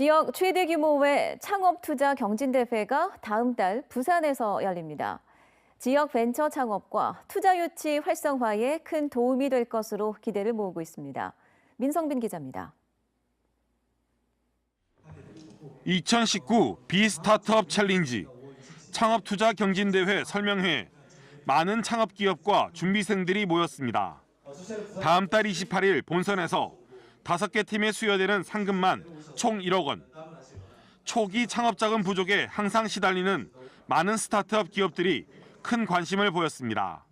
지역 최대 규모의 창업 투자 경진 대회가 다음 달 부산에서 열립니다. 지역 벤처 창업과 투자 유치 활성화에 큰 도움이 될 것으로 기대를 모으고 있습니다. 민성빈 기자입니다. 2019 비스타트업 챌린지 창업 투자 경진 대회 설명회에 많은 창업 기업과 준비생들이 모였습니다. 다음 달 28일 본선에서 5개 팀에 수여되는 상금만 총 1억 원. 초기 창업 자금 부족에 항상 시달리는 많은 스타트업 기업들이 큰 관심을 보였습니다.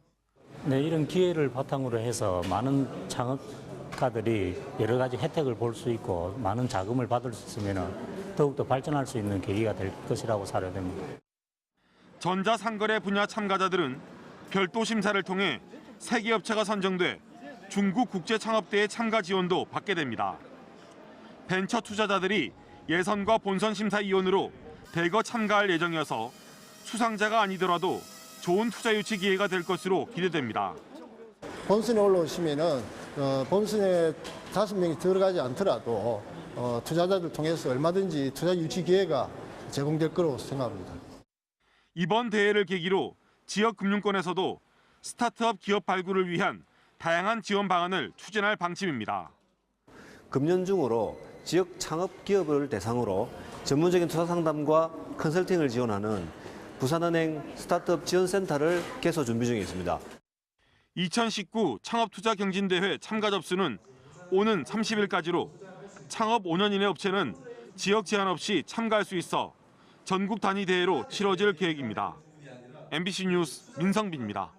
네, 이런 기회를 바탕으로 해서 많은 창업가들이 여러 가지 혜택을 볼 수 있고 많은 자금을 받을 수 있으면 더욱더 발전할 수 있는 계기가 될 것이라고 사료됩니다. 전자상거래 분야 참가자들은 별도 심사를 통해 세개 업체가 선정돼 중국 국제창업대회 참가 지원도 받게 됩니다. 벤처 투자자들이 예선과 본선 심사위원으로 대거 참가할 예정이어서 수상자가 아니더라도 좋은 투자 유치 기회가 될 것으로 기대됩니다. 본선에 올라오시면은 어, 본선에 다섯 명이 들어가지 않더라도 어, 투자자들 통해서 얼마든지 투자 유치 기회가 제공될 거라고 생각합니다. 이번 대회를 계기로 지역 금융권에서도 스타트업 기업 발굴을 위한 다양한 지원 방안을 추진할 방침입니다. 금년 중으로 지역 창업 기업을 대상으로 전문적인 투자 상담과 컨설팅을 지원하는 부산은행 스타트업 지원센터를 개소 준비 중에 있습니다. 2019 창업투자 경진대회 참가 접수는 오는 30일까지로 창업 5년 이내 업체는 지역 제한 없이 참가할 수 있어 전국 단위 대회로 치러질 계획입니다. MBC 뉴스 민성빈입니다.